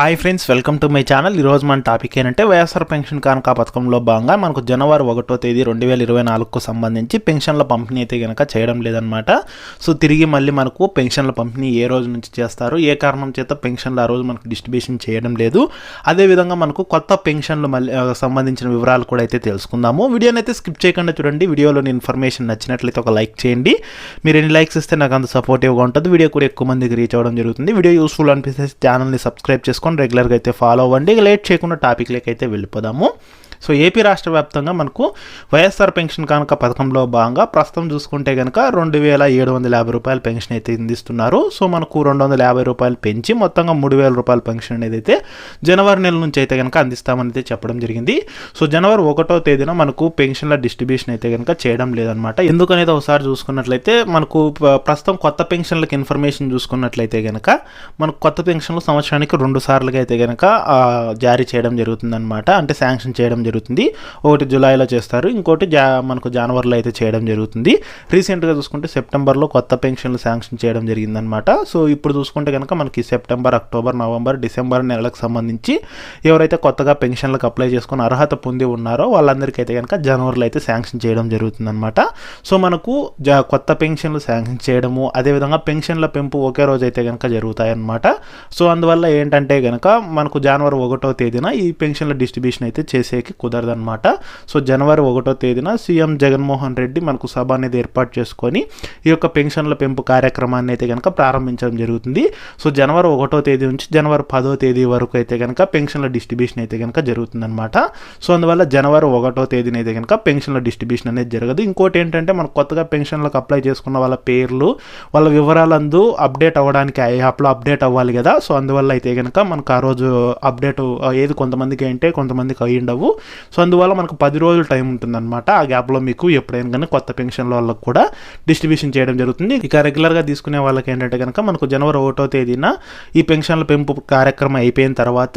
Hi friends welcome to my channel ఈరోజు మన topic ఏంటంటే వైఎస్ఆర్ పెన్షన్ కానుక పథకంలో భాగంగా మనకు జనవరి ఒకటో తేదీ రెండు వేల ఇరవై నాలుగుకు సంబంధించి పెన్షన్ల పంపిణీ అయితే కనుక చేయడం లేదనమాట సో తిరిగి మళ్ళీ మనకు పెన్షన్ల పంపిణీ ఏ రోజు నుంచి చేస్తారు? ఏ కారణం చేత పెన్షన్లు ఆ రోజు మనకు డిస్ట్రిబ్యూషన్ చేయడం లేదు? అదేవిధంగా మనకు కొత్త పెన్షన్లు మళ్ళీ సంబంధించిన వివరాలు కూడా అయితే తెలుసుకుందాము. వీడియోని అయితే స్కిప్ చేయకుండా చూడండి. వీడియోలోని ఇన్ఫర్మేషన్ నచ్చినట్లయితే ఒక లైక్ చేయండి. మీరు ఎన్ని లైక్స్ ఇస్తే నాకు అంత సపోర్టివ్గా ఉంటుంది. వీడియో కూడా ఎక్కువ మందికి రీచ్ అవ్వడం జరుగుతుంది. వీడియో యూస్ఫుల్ అనిపిస్తే ఛానల్ని సబ్స్క్రైబ్ చేసుకుని రెగ్యులర్గా అయితే ఫాలో అవ్వండి. లేట్ చేయకుండా టాపిక్లోకి అయితే వెళ్ళిపోదాము. సో ఏపీ రాష్ట్ర వ్యాప్తంగా మనకు వైఎస్ఆర్ పెన్షన్ కనుక పథకంలో భాగంగా ప్రస్తుతం చూసుకుంటే కనుక రెండు వేల ఏడు వందల యాభై రూపాయల పెన్షన్ అయితే అందిస్తున్నారు. సో మనకు రెండు వందల యాభై రూపాయలు పెంచి మొత్తంగా మూడు వేల రూపాయల పెన్షన్ అనేది అయితే జనవరి నెల నుంచి అయితే కనుక అందిస్తామని అయితే చెప్పడం జరిగింది. సో జనవరి ఒకటో తేదీన మనకు పెన్షన్ల డిస్ట్రిబ్యూషన్ అయితే కనుక చేయడం లేదనమాట ఎందుకనేది ఒకసారి చూసుకున్నట్లయితే మనకు ప్రస్తుతం కొత్త పెన్షన్లకు ఇన్ఫర్మేషన్ చూసుకున్నట్లయితే కనుక మనకు కొత్త పెన్షన్లు సంవత్సరానికి రెండు సార్లుగా అయితే కనుక జారీ చేయడం జరుగుతుందన్నమాట. అంటే శాంక్షన్ చేయడం జరుగుతుంది. జరుగుతుంది. ఒకటి జూలైలో చేస్తారు. ఇంకోటి జా మనకు జనవరిలో అయితే చేయడం జరుగుతుంది. రీసెంట్గా చూసుకుంటే సెప్టెంబర్లో కొత్త పెన్షన్లు శాంక్షన్ చేయడం జరిగిందనమాట సో ఇప్పుడు చూసుకుంటే కనుక మనకి సెప్టెంబర్ అక్టోబర్ నవంబర్ డిసెంబర్ నెలలకు సంబంధించి ఎవరైతే కొత్తగా పెన్షన్లకు అప్లై చేసుకుని అర్హత పొంది ఉన్నారో వాళ్ళందరికీ అయితే కనుక జనవరిలో అయితే శాంక్షన్ చేయడం జరుగుతుందన్నమాట. సో మనకు జ కొత్త పెన్షన్లు శాంక్షన్ చేయడము అదేవిధంగా పెన్షన్ల పెంపు ఒకే రోజు అయితే కనుక జరుగుతాయన్నమాట. సో అందువల్ల ఏంటంటే కనుక మనకు జనవరి ఒకటో తేదీన ఈ పెన్షన్ల డిస్ట్రిబ్యూషన్ అయితే చేసేకి కుదరదనమాట సో జనవరి ఒకటో తేదీన సీఎం జగన్మోహన్ రెడ్డి మనకు సభ అనేది ఏర్పాటు చేసుకొని ఈ యొక్క పెన్షన్ల పెంపు కార్యక్రమాన్ని అయితే కనుక ప్రారంభించడం జరుగుతుంది. సో జనవరి ఒకటో తేదీ నుంచి జనవరి పదో తేదీ వరకు అయితే కనుక పెన్షన్ల డిస్ట్రిబ్యూషన్ అయితే కనుక జరుగుతుందనమాట సో అందువల్ల జనవరి ఒకటో తేదీన అయితే కనుక పెన్షన్ల డిస్ట్రిబ్యూషన్ అనేది జరగదు. ఇంకోటి ఏంటంటే మనం కొత్తగా పెన్షన్లకు అప్లై చేసుకున్న వాళ్ళ పేర్లు వాళ్ళ వివరాలందు అప్డేట్ అవ్వడానికి ఆ యాప్లో అప్డేట్ అవ్వాలి కదా. సో అందువల్ల అయితే కనుక మనకు ఆ రోజు అప్డేట్ ఏది కొంతమందికి అంటే కొంతమందికి అయ్యి ఉండవు సో అందువల్ల మనకు పది రోజులు టైం ఉంటుందన్నమాట. ఆ గ్యాప్లో మీకు ఎప్పుడైనా కానీ కొత్త పెన్షన్ల వాళ్ళకు కూడా డిస్ట్రిబ్యూషన్ చేయడం జరుగుతుంది. ఇక రెగ్యులర్గా తీసుకునే వాళ్ళకి ఏంటంటే కనుక మనకు జనవరి ఒకటో తేదీన ఈ పెన్షన్ల పెంపు కార్యక్రమం అయిపోయిన తర్వాత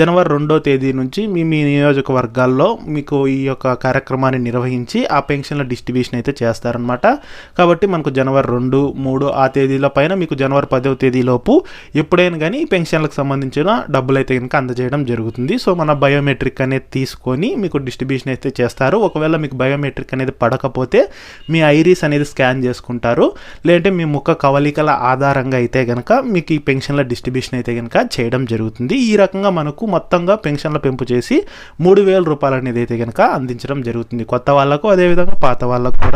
జనవరి రెండో తేదీ నుంచి మీ మీ నియోజకవర్గాల్లో మీకు ఈ యొక్క కార్యక్రమాన్ని నిర్వహించి ఆ పెన్షన్ల డిస్ట్రిబ్యూషన్ అయితే చేస్తారనమాట కాబట్టి మనకు జనవరి రెండు మూడు ఆ తేదీల పైన మీకు జనవరి పదవ తేదీలోపు ఎప్పుడైనా కానీ ఈ పెన్షన్లకు సంబంధించిన డబ్బులు అయితే కనుక అందజేయడం జరుగుతుంది. సో మన బయోమెట్రిక్ అనేది తీసుకొని మీకు డిస్ట్రిబ్యూషన్ అయితే చేస్తారు. ఒకవేళ మీకు బయోమెట్రిక్ అనేది పడకపోతే మీ ఐరీస్ అనేది స్కాన్ చేసుకుంటారు. లేదంటే మీ ముఖ కవలికల ఆధారంగా అయితే కనుక మీకు ఈ పెన్షన్ల డిస్ట్రిబ్యూషన్ అయితే కనుక చేయడం జరుగుతుంది. ఈ రకంగా మనకు మొత్తంగా పెన్షన్ల పెంపు చేసి మూడు వేల రూపాయలు అనేది అయితే కనుక అందించడం జరుగుతుంది. కొత్త వాళ్ళకు అదేవిధంగా పాత వాళ్ళకు కూడా.